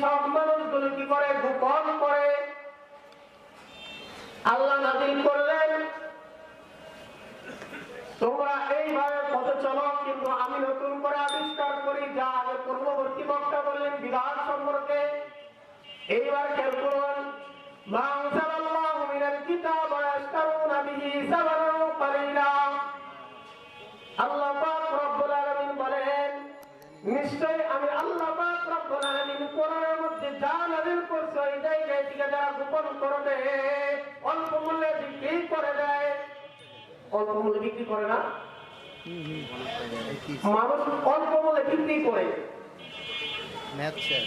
সব মানুষগুলো কি করে? গোপন করে। আল্লাহ নাজিল করলেন। তোমরা এইভাবে পথে চলো, কিন্তু আমি নতুন করে আবিষ্কার করি, যা আগে পূর্ববর্তী বক্তা বললেন, বিধান সম্পর্কে। এইবার খেয়াল করুন। মা আনজালাল্লাহু মিনাল কিতাব ওয়া সামানান যারা গোপন করবে অল্প মূল্যে বিক্রি করে দেয় অল্প মূল্যে বিক্রি করে না? মানুষ অল্প মূল্যে বিক্রি করে।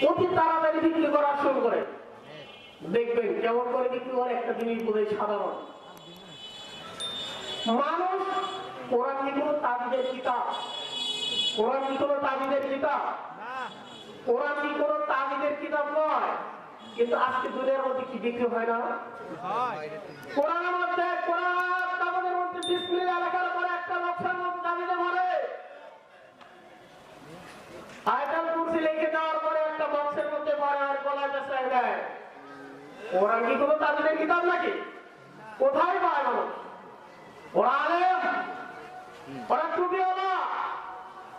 অতি তাড়াতাড়ি বিক্রি করা শুরু করে। দেখবেন কেমন করে বিক্রি করে একটা জিনিস বোধহয় সাধারণ। মানুষ কোরআন কি কোনো তাবিদের কিতাব? কোরআন কি কোনো তাবিদের কিতাব? কোরআন কি কোনো তাবিদের কিতাব নয়? কিন্তু আজকে দুনিয়ার মধ্যে কি বিক্রি হয় না? কোরআনের মধ্যে কোরআন কাগজের মধ্যে বিসমিল্লাহ লেখার পরে একটা বক্সের মধ্যে তাবিদে ভরে আয়তাল কুরসি লিখে দেওয়ার পরে একটা বক্সের মধ্যে ভরে আর গলায় পেঁচায় দেয়। কোরআন কি কোনো তাবিদের কিতাব নাকি? কোথায় পায় মানুষ? ওরা আলেম। ওরা টুপিওয়ালা।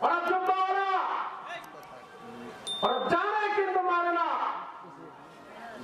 ওরা জুব্বাওয়ালা ওরা জানে কিন্তু মানে না ভালোবাসা শুনুন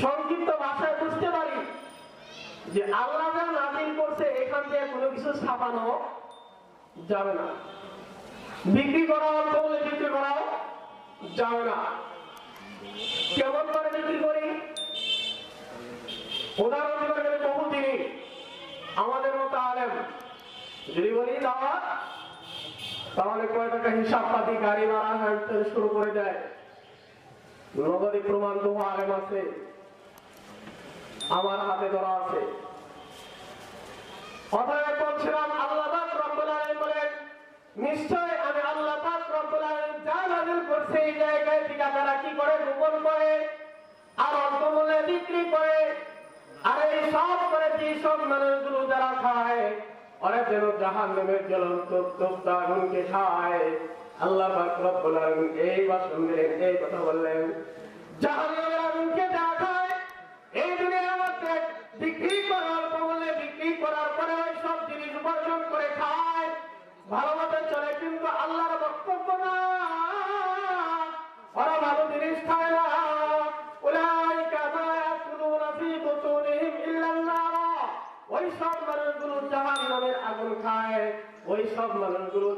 সংক্ষিপ্ত ভাষায় বুঝতে পারি যে আল্লাহ যা নাজিল করছে, এখান থেকে কোনো কিছু ছাপানো যাবে না। বিক্রি করা অল্প বলে বিক্রি করাও যাবে না। কেমন করে বিক্রি করি? উদাহরণ দিতে গেলে বহু তিনি আমাদের মতো আলেম যদি বলি দাওয়া তাহলে কয় টাকা হিসাব পাতি গাড়ি ভাড়া শুরু করে দেয়? নগদী প্রমাণ তো আলেম আছে। আমার হাতে ধরা আছে। অতএব বলছিলাম, আল্লাহ বলেন, নিশ্চয় আমি আল্লাহ এই জায়গায় থেকে তারা কি করে গোপন করে? আর অল্প মূল্যে বিক্রি করে? আর এই বাসন এই কথা বললেন বিক্রি করে অল্প বিক্রি করার পরে ওই সব জিনিস উপার্জন করে খায়। চলে কিন্তু আল্লাহর বক্তব্য না। ওরা ভালো জিনিস খায় না।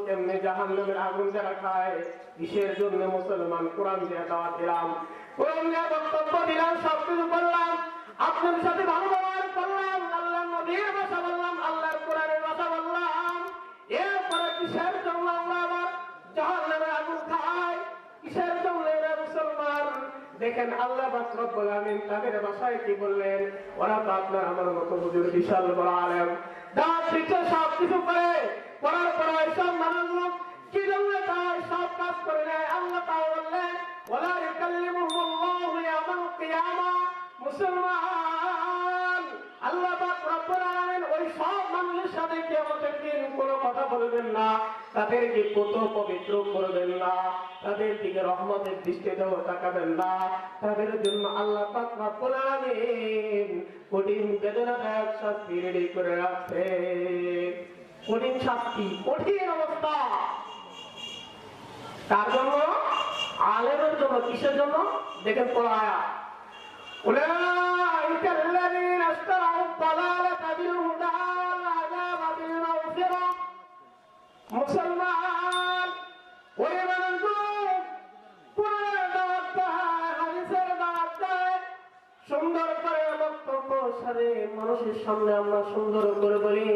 তেমনি আগুন খায়। জন্য মুসলমান কোরআন দিলাম? করলাম। আপনার সাথে ভালো দেখেন আল্লাহ রব্বুল তাদের ভাষায় কি বললেন? ওরা তো আপনার আমার মতো হুজুর, বিশাল বড় আলেম। সব কিছু করে করার পরে সব মানুষ কি জন্য তাই সব কাজ করে নেয়? আল্লাহ তাও বললেন সাথে কিয়ামতের দিন কোনো কথা বলবেন না তাদেরকে কত পবিত্র করবেন না তাদের দিকে রহমতের দৃষ্টিতেও তাকাবেন না তাদের জন্য আল্লাহ পাক রব্বুল আলামিন কঠিন বেদনাদায়ক শাস্তি রেডি করে রাখছে কঠিন শাস্তি কঠিন অবস্থা কার জন্য আলেমের জন্য কিসের জন্য দেখেন পড়া আয়া أولئك الذين اشتروا الضلالة بالهدى والعذاب বন্ধুরা মুসলমান ওরে বন্ধু কোরআনের দাওয়াত দেয় হাদিসের দাওয়াত দেয় সুন্দর করে বক্তব্য সারে মানুষের সামনে আমরা সুন্দর করে বলি।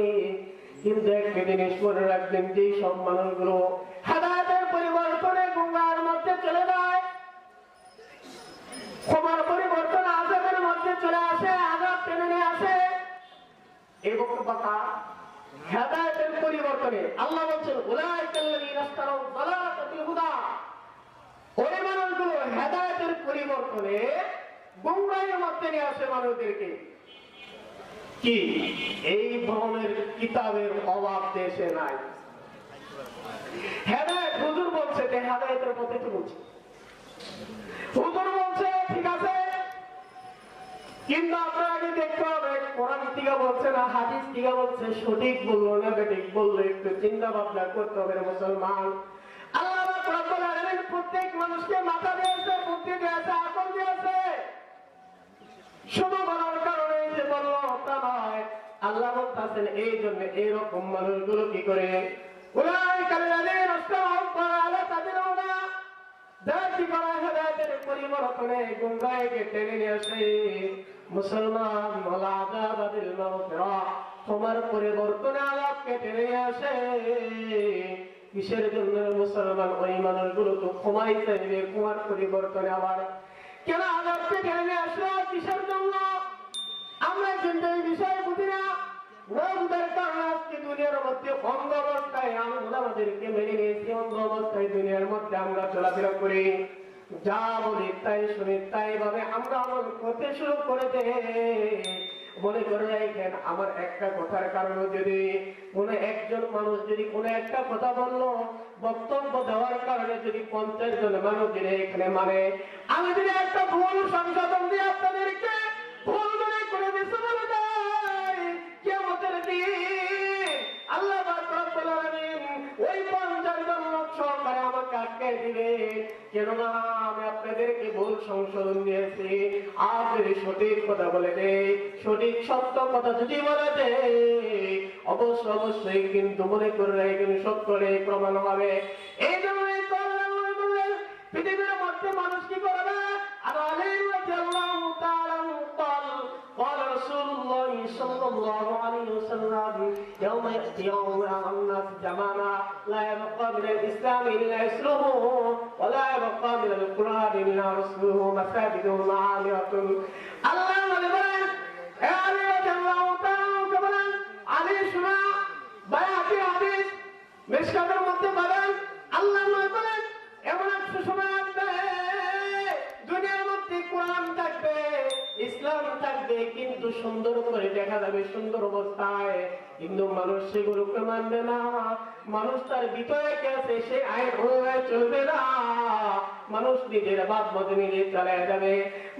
কিন্তু একটা জিনিস মনে রাখবেন যে সব মানুষগুলো হাদায়াতের পরিবর্তনে গঙ্গার মধ্যে চলে যায়, ক্ষমার পরিবর্তন আজাদের মধ্যে চলে আসে আজাদ টেনে নিয়ে আসে। এই বক্তব্যটা ইশতারাউ যালালাতা বিল হুদা। ওই মানুষগুলো হেদায়েতের পরিবর্তনে গুমরাহের মধ্যে নিয়ে আসে মানুষদেরকে। কি? এই ধরনের কিতাবের অভাব দেশে নাই। হেদায়েত হুজুর বলছে যে হেদায়েতের পথে চলছে হুজুর আছে কিন্তু আপনার আগে দেখতে হবে, কোরআন থেকে বলছে না, হাদিস থেকে বলছে, সঠিক বলল না বেঠিক বলল, একটু চিন্তা ভাবনা করতে হবে মুসলমান। প্রত্যেক মানুষকে মাথা দিয়েছে, বুদ্ধি দিয়েছে, আকল দিয়েছে। শুধু বলার কারণে যে বলল, তা নয়, আল্লাহ বলতেছেন, এই জন্য এইরকম মানুষগুলো কি করে? উলাইকা আল্লাযীনা ইসতাহাব্বু আলা তাদিরুনা জাতি করা হেদায়েতের তোমার পরিবর্তনে আলাপকে টেনে নিয়ে আসে। কিসের জন্য মুসলমান? ওই মানুষগুলো তো ক্ষমাই চাইবে ক্ষমার পরিবর্তনে আবার কেন আলাপকে টেনে নিয়ে আসলো? কিসের জন্য? আমরা চলাফেরা করি। যা বলি তাই শুনি, তাই ভাবে আমরা করতে শুরু করে দে। মনে করে আমার একটা কথার কারণে যদি একজন মানুষ যদি একটা কথা বক্তব্য দেওয়ার কারণে যদি পঞ্চাশ জন মানুষ যদি এখানে মানে আমি যদি একটা ভুল সংশোধন আপনাদেরকে ভুল করে বলে দিন আল্লাহ ওই পঞ্চাশ জন লোক আমাকে কেননা আমি আপনাদেরকে ভুল সংশোধন দিয়েছি। যদি সঠিক কথা বলে সঠিক সত্য কথা যদি বলে অবশ্য অবশ্যই কিন্তু মনে করে রাখবেন সত্যরে প্রমাণ হবে। এই বললেন, পৃথিবীর মধ্যে মানুষ কি করবে? আর আলী রাদিয়াল্লাহু الله صلى الله عليه وسلم يوم يأتي يوم يرى الناس جماعة لا يبقى من الإسلام إلا اسمه ولا يبقى من القرآن إلا رسله مساجدهم عامرة الله বলেন এ আলী রাদিয়াল্লাহু তাআলা বলেন আলী শোনা বায়াতি হাদিস মিশকাতের মধ্যে বলেন আল্লাহ নয় বলেন এমন একটা সময় আসবে দুনিয়ার মধ্যে কোরআন থাকবে ইসলাম থাকবে কিন্তু সুন্দর করে দেখা যাবে সুন্দর অবস্থায়। কিন্তু মানুষ সেগুলোকে মানবে না। মানুষ তার ভিতরে গেছে সে আয় অনুযায়ী চলবে না। মানুষ নিজের বাপ মতে নিজে চালায় যাবে।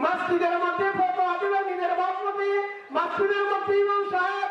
মাসজিদের মধ্যে ফটো আসবে নিজের বাপ মতে মাসজিদের মধ্যে ইমাম সাহেব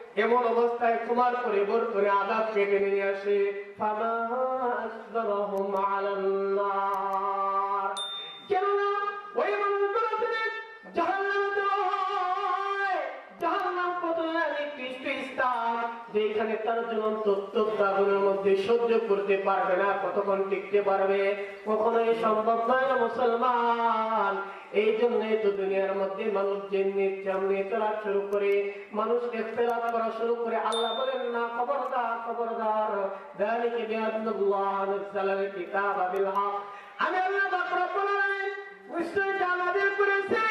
এমন অবস্থায় কুমার পরিবর্তনে আদাব কেটে নিয়ে আসে। যেখানে তার জন্য তত্ত্ব আগুনের মধ্যে সহ্য করতে পারবে না কতক্ষণ টিকতে পারবে কখনোই সম্ভব নয় না মুসলমান এই জন্যই তো দুনিয়ার মধ্যে মানুষ যেমনি যেমনি চলা শুরু করে মানুষকে ফেরাত করা শুরু করে আল্লাহ বলেন না খবরদার খবরদার ذلك بأن الله نزل الكتاب بالحق আমি আল্লাহ পাক রব্বুল আলামিন নিশ্চয়ই তা নাযিল করেছি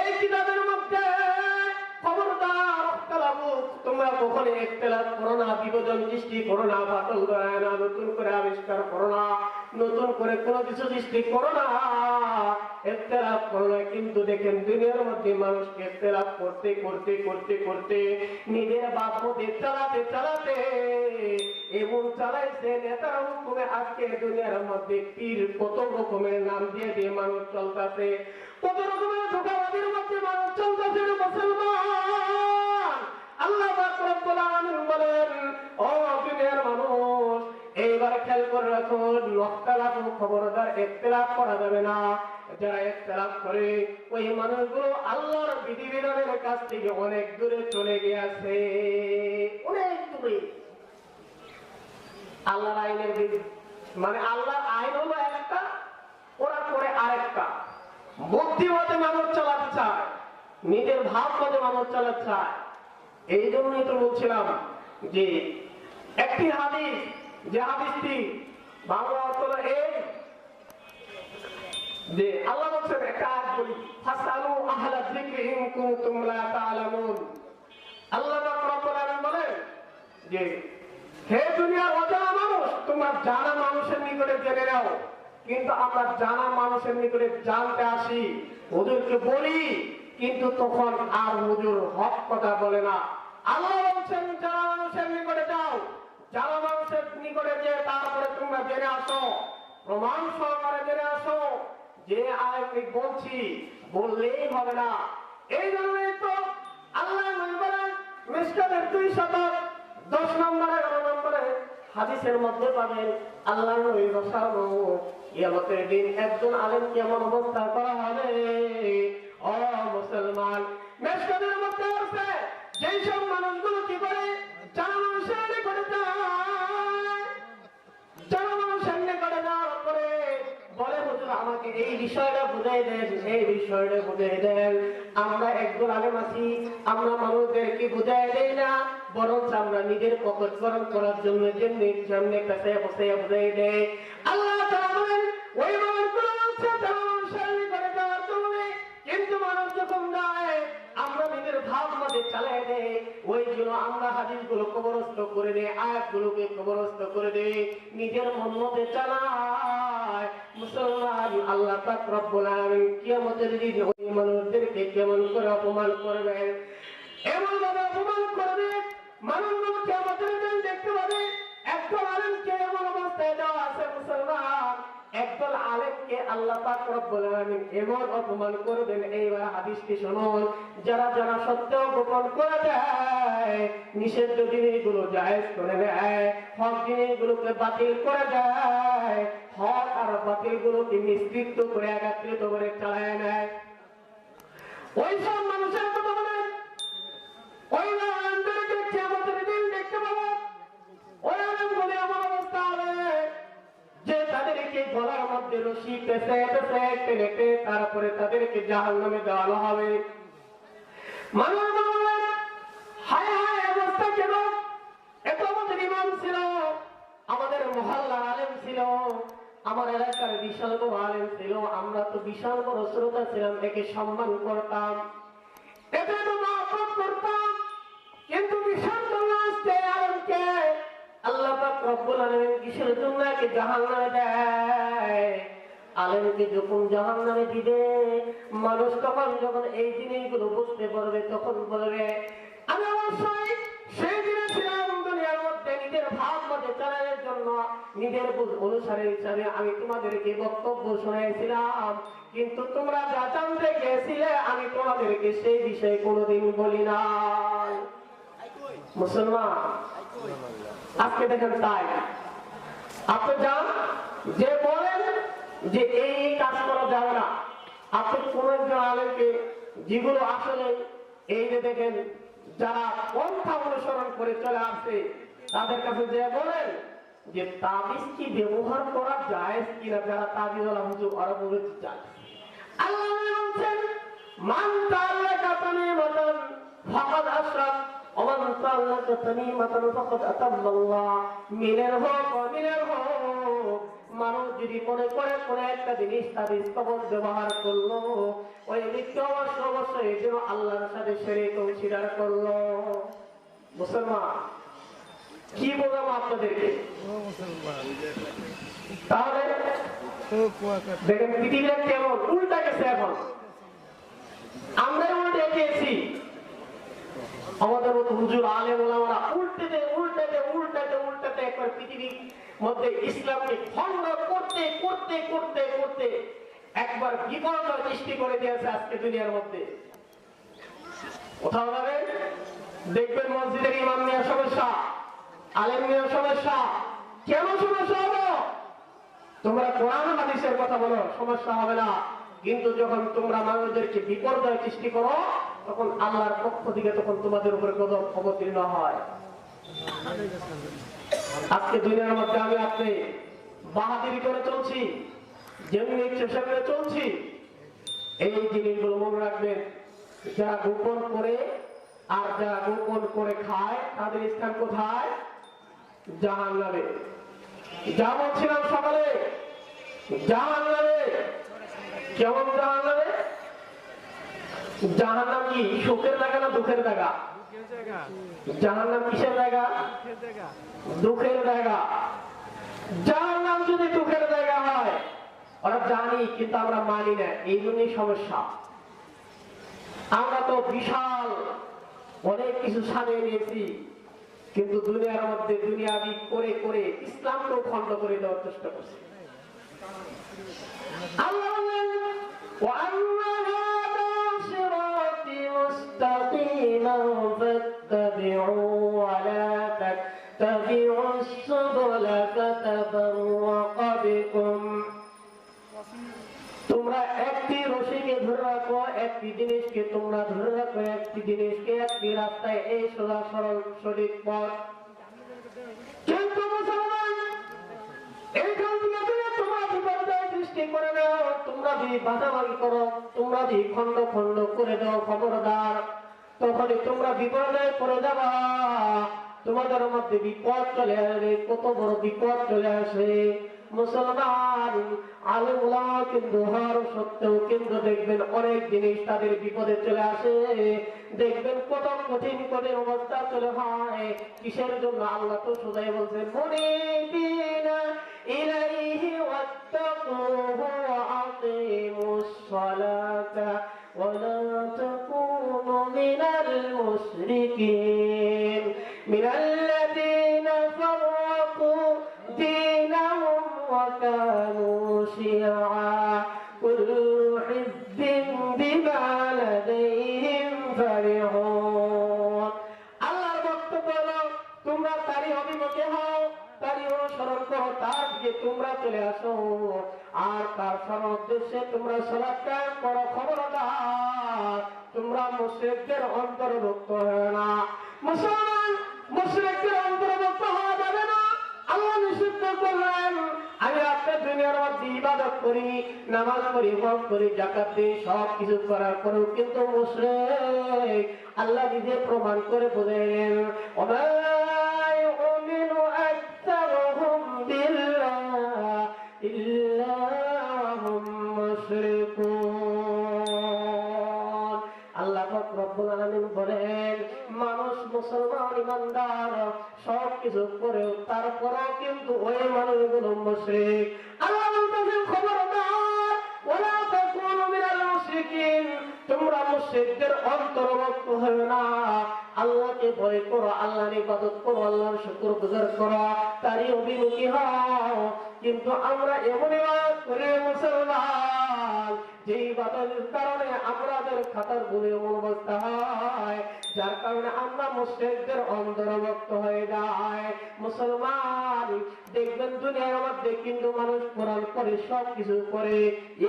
এই কিতাবের মধ্যে খবরদার ইখতিলাফু তোমরা কখনো ইখতিলাফ করো না বিভাজন সৃষ্টি করো না নতুন করে আবিষ্কার করো না। নতুন করে কোনো কিছু সৃষ্টি করো না। ইখতিলাফ করো না। কিন্তু দেখেন, দুনিয়ার মধ্যে মানুষকে ইখতিলাফ করতে করতে করতে করতে নিজের বাপ মতে চালাতে চালাতে এমন চালাইছে, নেতার হুকুমে আজকে দুনিয়ার মধ্যে পীর কত রকমের নাম দিয়ে দিয়ে মানুষ চলতেছে। কত রকমের ধোকাবাদের মধ্যে মানুষ চলতেছে মুসলমান। আল্লাহ বলেন ও দুনিয়ার মানুষ এইবার খেয়াল করে রাখুন নখতালাফ খবরদার ইখতিলাফ করা যাবে না। যারা একতলাপ করে, ওই মানুষগুলো আল্লাহর বিধিবিধানের কাছ থেকে অনেক দূরে চলে গিয়েছে। অনেক দূরে। আল্লাহর আইনের বিধি। মানে আল্লাহর আইন হলো একটা, ওরা করে আরেকটা। বুদ্ধিমতে মানুষ চালাতে চায়, নিজের ভাব মতে মানুষ চালাতে চায়। এই জন্যই তো বলছিলাম যে, একটি হাদিস যে হাদিসটি বাংলা অর্থ এই যে আল্লাহ বলি ফাসালু যিকরি ইন কুনতুম লা আল্লাহ পাক রব্বুল আলামিন বলেন যে, হে দুনিয়ার অজানা মানুষ, তোমরা জানা মানুষের নিকটে জেনে নাও। কিন্তু আমরা জানা মানুষের নিকটে জানতে আসি। হুজুরকে বলি, কিন্তু তখন আর হুজুর হক কথা বলে না। আল্লাহ বলছেন, জানা মানুষের নিকটে যাও। জানা মানুষের নিকটে যে তারপরে তোমরা জেনে আসো। প্রমাণ সহকারে জেনে আসো। যে আমি বলছি, বললেই হবে না। এই জন্যই তো আল্লাহ বলেন মিসকাতের দুই শতক, দশ নম্বরে নম্বরে হাদিসের মধ্যে পাবেন, আল্লাহ নবী বসানো ইয়ামতের দিন একজন আলেম কেমন অবস্থা করা হবে। ও মুসলমান মধ্যে আছে, যেই সব মানুষগুলো কি করে? এই বিষয়টা বুঝাই দেন, এই বিষয়টা বুঝাই দেন। আমরা একজন আলেম আছি, আমরা মানুষদেরকে বুঝাই দেই না, বরঞ্চ আমরা নিজের পকেট গরম করার জন্য যেমনি সামনে কাছে বসে বুঝাই দেয় আল্লাহ ওই চালাই দেয় ওই জন্য আমরা হাদিসগুলো কবরস্থ করে দেয় আয়াত গুলোকে কবরস্থ করে দেয় নিজের মন মতে চালায়। মুসলমান আল্লাহ পাক রব্বুল আলামিন কিয়ামতের দিন ওই মানুষদেরকে কেমন করে অপমান করবেন এমন ভাবে অপমান করবে, মানুষগুলো কিয়ামতের দিন দেখতে পাবে একদল আলেমকে এমন অবস্থায় দেওয়া আছে মুসলমান। একদল আলেমকে আল্লাহ পাক রব্বুল আলামিন এমন অপমান করবেন এইবার হাদিসটি শুনুন। যারা যারা সত্য গোপন করে দেয়, নিষিদ্ধ জিনিসগুলো জায়েজ করে দেয় হক জিনিসগুলোকে বাতিল করে দেয়, হক আর বাতিল গুলোকে মিশ্রিত করে, একাত্রিত করে চালায় নেয়। ওই সব মানুষের কথা বলেন। ওই আলেমদেরকে তাদেরকে গলার মধ্যে রশি পেঁচে পেঁচে টেনে টেনে তারপরে তাদেরকে জাহান নামে দেওয়ানো হবে। আমার বিশাল আলেম ছিল, আমরা তো বিশাল বড় শ্রোতা ছিলাম, একে সম্মান করতাম। আল্লাহ পাক রব্বুল আলামিন কিসের জন্য একে জাহান্নামে দেয়। আলেমকে যখন জাহান্নামে দিবে, মানুষ তখন যখন এই জিনিসগুলো বুঝতে পারবে, তখন বলবে আমি অবশ্যই সেই দিনে ছিলাম দুনিয়ার মধ্যে নিজের ভাব মধ্যে চালানোর জন্য। নিজের অনুসারে হিসাবে আমি তোমাদেরকে বক্তব্য শোনাইছিলাম। কিন্তু তোমরা যা জানতে গেছিলে, আমি তোমাদেরকে সেই বিষয়ে কোনোদিন বলি না মুসলমান আজকে দেখেন তাই। আপনি যান, যে বলেন যে এই কাজ করা যাবে না। আপনি কোন একজন আলেমকে যেগুলো আসলে এই যে দেখেন, যারা পন্থা অনুসরণ করে চলে আসছে, তাদের কাছে যে বলেন যে তাবিজ কি ব্যবহার করা যায় কিনা যারা তাবিজ ওলা হুজুর ওরা বলেছে যায় আল্লাহ বলছেন মান তাআল্লাকা তামিমাতান ফাকাদ আশরাক। ওমান তাআল্লাকা তামিমাতান ফাকাদ আতাল্লাল্লাহ মিনের হোক অমিনের হোক, মানুষ যদি মনে করে কোন একটা জিনিস তাবিজ কবর ব্যবহার করল, ওই ব্যক্তি অবশ্য অবশ্যই জন্য আল্লাহর সাথে সেরে কনসিডার করল। মুসলমান, কি বললাম আপনাদেরকে? তাহলে দেখেন পৃথিবীটা কেমন? উল্টা গেছে এখন। আমরা উল্টে গিয়েছি আমাদের মতো হুজুর, আলেম, ওলামারা উল্টেতে, উল্টাতে উল্টাতে উল্টাতে একবার পৃথিবীর মধ্যে ইসলামকে ভঙ্গ করতে করতে করতে করতে একবার বিপদ সৃষ্টি করে দিয়েছে আজকে দুনিয়ার মধ্যে। কোথাও যাবেন? দেখবেন মসজিদের ইমাম নেওয়ার সমস্যা, আলেম নেওয়ার সমস্যা। কেন সমস্যা হলো? তোমরা কোরআন হাদিসের কথা বলো, সমস্যা হবে না। কিন্তু যখন তোমরা মানুষদেরকে বিপর্যয় সৃষ্টি করো তখন আল্লাহর পক্ষ থেকে তখন তোমাদের উপরে গজব অবতীর্ণ হয়। আজকে দুনিয়ার মধ্যে আমি আপনি বাহাদিরি করে চলছি, যেমনি ইচ্ছে সেমনি চলছি। এই জিনিসগুলো মনে রাখবেন, যারা গোপন করে আর যারা গোপন করে খায়, তাদের স্থান কোথায়? জাহান নামে যা বলছিলাম সকালে জাহান নামে কেমন জাহান নামে জাহান নাম কি? সুখের জায়গা না দুঃখের জায়গা? জাহান নাম কিসের জায়গা? দুঃখের জায়গা। যার নাম যদি দুঃখের জায়গা হয় ওরা জানি কিন্তু আমরা মানি না। এই জন্যই সমস্যা। আমরা তো বিশাল অনেক কিছু সাজিয়ে নিয়েছি কিন্তু দুনিয়ার মধ্যে দুনিয়াবি করে করে ইসলামকেও খণ্ড করে দেওয়ার চেষ্টা করছি। আল্লাহ مُسْتَقِيمًا فَاتَّبِعُوهُ وَلَا تَتَّبِعُوا السُّبُلَ فَتَفَرَّقَ بِكُمْ তোমরা একটি রশিকে ধরে রাখো একটি জিনিসকে তোমরা ধরে রাখো একটি জিনিসকে একটি রাস্তায় এই সোজা সরল সঠিক পথ কিন্তু মুসলমান এইখান থেকে তুমি তোমার বিপর্যয় সৃষ্টি করে দাও তোমরা যদি বাধাবাগি করো তোমরা যদি খন্ড খন্ড করে দাও খবরদার তখনই তোমরা বিপর্যয় পড়ে যাবা। তোমাদের মধ্যে বিপদ চলে আসবে, কত বড় বিপদ চলে আসে মুসলমান, আলমুলা কিন্তু হওয়ার সত্ত্বেও কিন্তু দেখবেন অনেক জিনিস তাদের বিপদে চলে আসে। দেখবেন কত কঠিন কঠিন অবস্থা চলে হয়। কিসের জন্য? আল্লাহ তো সোজাই বলছে মুনিবিনা ইলাইহি ওয়াত্তাকুহু ওয়া আকিমুস সালাতা ওয়া লা তাকুনু মিনাল মুশরিকিন তারই হও তারই অনুসরণ করো, তার দিকে তোমরা চলে আসো। আর তার উদ্দেশ্যে তোমরা সলাৎ কায়েম করো, খবরদার। তোমরা মুশরিকদের অন্তর্ভুক্ত হয় না। মুসলমান মুশরিকদের অন্তর্ভুক্ত হওয়া যাবে না। আল্লাহ নিষিদ্ধ করলেন, আমি আপনার দুনিয়ার মধ্যে ইবাদত করি, নামাজ পড়ি, হজ করি জাকাত দিই, সব কিছু করার পরেও কিন্তু মুশরিক আল্লাহ নিজে প্রমাণ করে বলেন, ওমা রব্বুল আলামিন বলেন, মানুষ, মুসলমান, ইমানদার সব কিছু করেও তারপরেও কিন্তু ওই মানুষগুলো মুশরিক। আল্লাহ বলতেছেন, খবরদার মিনাল মুশরিকিন। তোমরা মুশরিকদের অন্তর্ভুক্ত না। আল্লাহকে ভয় করো, আল্লাহর ইবাদত করো, আল্লাহর শুকর গুজার করো, তারই অভিমুখী হও। কিন্তু আমরা এমন করি, মুসলমান যে ইবাদতের কারণে আমাদের খাতার এমন অবস্থা হয়, যার কারণে আমরা মুসলিমদের অন্তর্ভুক্ত হয়ে যায় মুসলমান, দেখবেন দুনিয়ার মধ্যে কিন্তু মানুষ কোরআন করে সব কিছু করে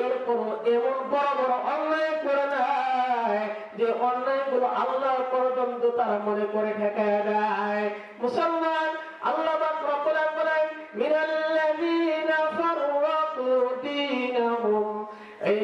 এরপর এমন বড় বড় অন্যায় করে নেয়, যে অন্যায়গুলো আল্লাহ পর্যন্ত তারা মনে করে ঠেকায় দেয়। মুসলমান, আল্লাহ পাক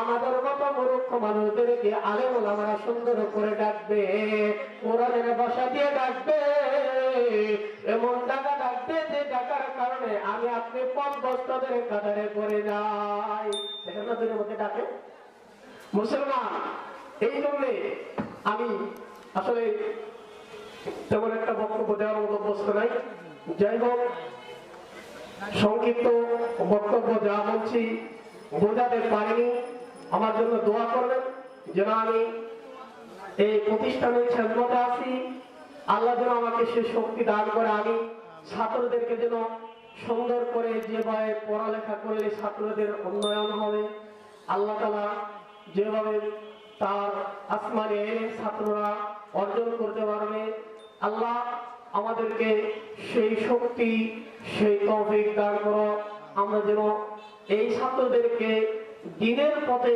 আমাদের মতো মূর্খ মানুষদেরকে আলেম আমরা সুন্দর করে ডাকবে, কোরআনের ভাষা দিয়ে ডাকবে এমন ডাকা ডাকবে যে ডাকার কারণে আমি আপনি পথ বস্তাদের কাতারে পড়ে যাই। সেখানে দিনের মধ্যে ডাকে। মুসলমান, এই জন্যে আমি আসলে তেমন একটা বক্তব্য দেওয়ার মতো বস্তু নাই। যাই হোক, সংক্ষিপ্ত বক্তব্য যা বলছি, বোঝাতে পারিনি। আমার জন্য দোয়া করবেন যেন আমি এই প্রতিষ্ঠানের খেদমতে আছি। আল্লাহ যেন আমাকে সে শক্তি দান করে। আমি ছাত্রদেরকে যেন সুন্দর করে যেভাবে পড়ালেখা করলে ছাত্রদের উন্নয়ন হবে। আল্লাহ তালা যেভাবে তার আসমানে এলে ছাত্ররা অর্জন করতে পারবে, আল্লাহ আমাদেরকে সেই শক্তি, সেই তৌফিক দান করো। আমরা যেন এই ছাত্রদেরকে দিনের পথে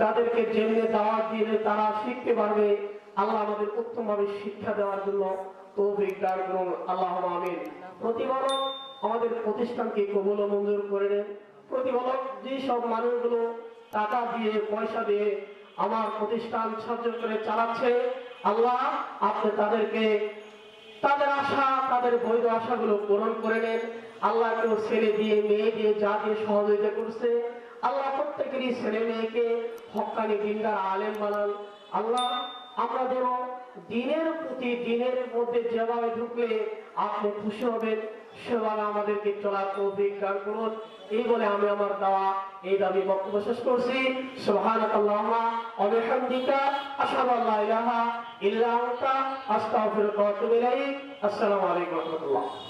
তাদেরকে যেমনি দাওয়াত দিলে তারা শিখতে পারবে, আল্লাহ আমাদের উত্তমভাবে শিক্ষা দেওয়ার জন্য তৌফিক দান করুন, আল্লাহ আমিন। আমাদের প্রতিষ্ঠানকে মঞ্জুর করে নেন। প্রতিবারক যে সব মানুষগুলো টাকা দিয়ে, পয়সা দিয়ে আমার প্রতিষ্ঠান সাহায্য করে চালাচ্ছে, আল্লাহ আপনি তাদেরকে তাদের আশা, তাদের বৈধ আশাগুলো পূরণ করে নেন। আল্লাহ কেউ ছেলে দিয়ে, মেয়ে দিয়ে, যা দিয়ে সহযোগিতা করছে আল্লাহ প্রত্যেকেরই ছেলে মেয়েকে হকানি দিনদার আলেম বানান। আল্লাহ, আমরা যেন দিনের প্রতি দিনের মধ্যে যেভাবে ঢুকলে আপনি খুশি হবেন, সেভাবে আমাদেরকে চলার তৌফিক দান করুন। এই বলে আমি আমার দাওয়া, এই দাবি বক্তব্য শেষ করছি। সুবহানাকাল্লাহুম্মা আসসালামু আলাইকুম ওয়া